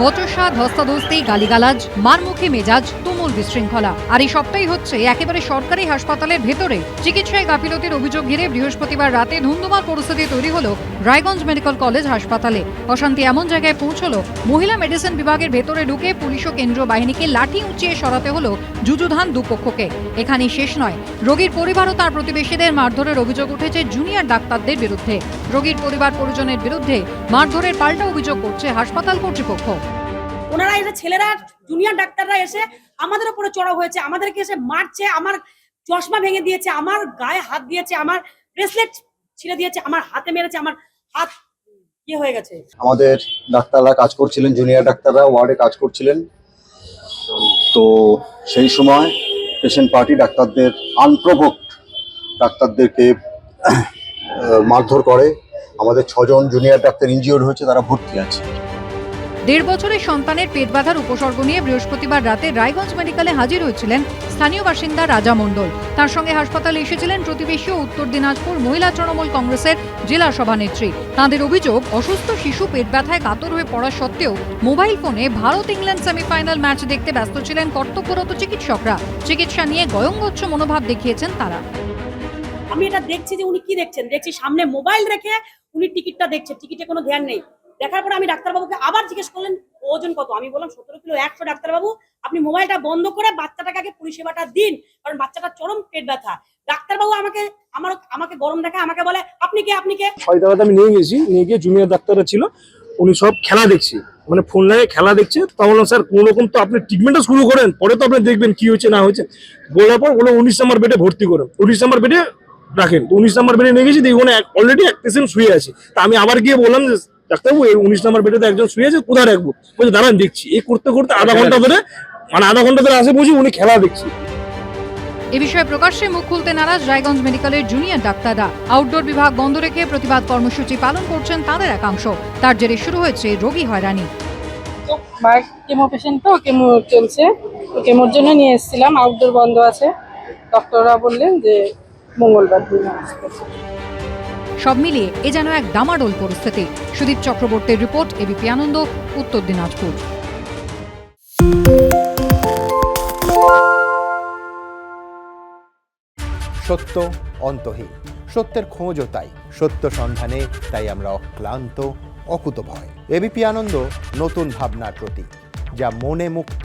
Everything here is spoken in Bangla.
বচসা ধস্তাধস্তি গালিগালাজ মারমুখী মেজাজ তুমুল বিশৃঙ্খলা আর এই সবটাই হচ্ছে একেবারে সরকারি হাসপাতালের ভেতরে চিকিৎসায় গাফিলতির অভিযোগ ঘিরে বৃহস্পতিবার রাতে ধুন্ধুমার পরিস্থিতি তৈরি হলো রায়গঞ্জ মেডিকেল কলেজ হাসপাতালে। অশান্তি এমন জায়গায় পৌঁছলো, মহিলা মেডিসিন বিভাগের ভেতরে ঢুকে পুলিশ ও কেন্দ্রীয় বাহিনীকে লাঠি উঁচিয়ে সরাতে হলো যুযুধান দুপক্ষকে। এখানেই শেষ নয়, রোগীর পরিবার ও তার প্রতিবেশীদের মারধরের অভিযোগ উঠেছে জুনিয়র ডাক্তারদের বিরুদ্ধে। রোগীর পরিবার পরিজনের বিরুদ্ধে মারধরের পাল্টা অভিযোগ করছে হাসপাতাল কর্তৃপক্ষ। ওনারা এসে ছেলেরা, জুনিয়র ডাক্তাররা এসে আমাদের উপরে চড়াও হয়েছে, আমাদেরকে এসে মারছে, আমার চশমা ভেঙে দিয়েছে, আমার গায়ে হাত দিয়েছে, আমার ব্রেসলেট ছিঁড়ে দিয়েছে, আমার হাতে মেরেছে, আমার হাত ইয়ে হয়ে গেছে। আমাদের ডাক্তাররা কাজ করছিলেন জুনিয়র ডাক্তাররা ওয়ার্ডে কাজ করছিলেন। তো সেই সময় পেশেন্ট পার্টি ডাক্তারদের আনপ্রভোক্ট ডাক্তারদেরকে মারধর করে। আমাদের ছজন জুনিয়র ডাক্তার ইনজিওর্ড হয়েছে, তারা ভর্তি আছে। দেড় বছরের সন্তানের পেট ব্যথার উপসর্গ নিয়ে বৃহস্পতিবার রাতে রায়গঞ্জ মেডিকেলে হাজির হয়েছিলেন স্থানীয় বাসিন্দা রাজা মণ্ডল। তার সঙ্গে হাসপাতালে এসেছিলেন প্রতিবেশী উত্তর দিনাজপুর মহিলা তৃণমূল কংগ্রেসের জেলা সভানেত্রী। তাঁদের অভিযোগ, অসুস্থ শিশু পেট ব্যথায় কাতর হয়ে পড়া সত্ত্বেও মোবাইল ফোনে ভারত ইংল্যান্ড সেমিফাইনাল ম্যাচ দেখতে ব্যস্ত ছিলেন কর্তব্যরত চিকিৎসকরা। চিকিৎসা নিয়ে গয়ঙ্গচ্ছ মনোভাব দেখিয়েছেন তারা। আমি এটা দেখছি যে উনি কি দেখছেন? দেখছি সামনে মোবাইল রেখে উনি টিকিটটা দেখছে টিকিটে কোনো ধ্যান নেই। দেখার পরে আমি ডাক্তারবাবুকে আবার জিজ্ঞেস করলেন, ওজন কত? আমি বললাম, সতেরো কিলো একশো ডাক্তারবাবু, আপনি মোবাইলটা বন্ধ করে বাচ্চাটাকে আগে পরিষেবাটা দিন, কারণ বাচ্চাটা চরম পেট ব্যথা। ডাক্তারবাবু আমাকে, আমার, আমাকে গরম দেখা আমাকে বলে, আপনি কে? আপনি কে? ছয়তলাতে আমি নিয়ে গেছি, নিয়ে গিয়ে জুনিয়র ডাক্তাররা ছিল, উনি সব খেলা দেখছে। মানে ফোন লাগে খেলা দেখছে, তা বললাম, স্যার, কোনো রকম তো আপনি ট্রিটমেন্টটা শুরু করেন, পরে তো আপনি দেখবেন কি হয়েছে, না হয়েছে। বলার পর বলে উনিশ নম্বর বেডে ভর্তি করেন। উনিশ নম্বর বেডে রাখেন। উনিশ নম্বর বেডে নিয়ে গেছি, দেখি ওখানে অলরেডি এক পেশেন্ট শুয়ে আছে। তা আমি আবার গিয়ে বললাম যে ডাক্তারবাবু এই উনিশ নম্বর বেডে তো একজন শুয়ে আছে কোথায় রাখব? বলছে দাঁড়ান দেখছি। এই করতে করতে আধা ঘণ্টা ধরে মানে আধা ঘণ্টা ধরে আসে বুঝি উনি খেলা দেখছি। এ বিষয়ে প্রকাশ্যে মুখ খুলতে নারাজ রায়গঞ্জ মেডিকেলের জুনিয়র ডাক্তাররা আউটডোর বিভাগ বন্ধ রেখে প্রতিবাদ কর্মসূচি পালন করছেন তাদের একাংশ। তার জেরে শুরু হয়েছে রোগী হয়রানি। কেমো পেশেন্ট তো কেমো চলছে। কেমোর জন্য নিয়ে এসেছিলাম আউটডোর বন্ধ আছে। ডক্টররা বললেন যে মঙ্গলবার দিন সব মিলিয়ে এ যেন এক ডামাডোল পরিস্থিতি। সুদীপ চক্রবর্তীর রিপোর্ট এবিপি আনন্দ, উত্তর দিনাজপুর। সত্য অন্তহীন। সত্যের খোঁজও তাই। সত্য সন্ধানে তাই আমরা অক্লান্ত, অকুতভয়। এবিপি আনন্দ, নতুন ভাবনার প্রতীক, যা মনে মুক্ত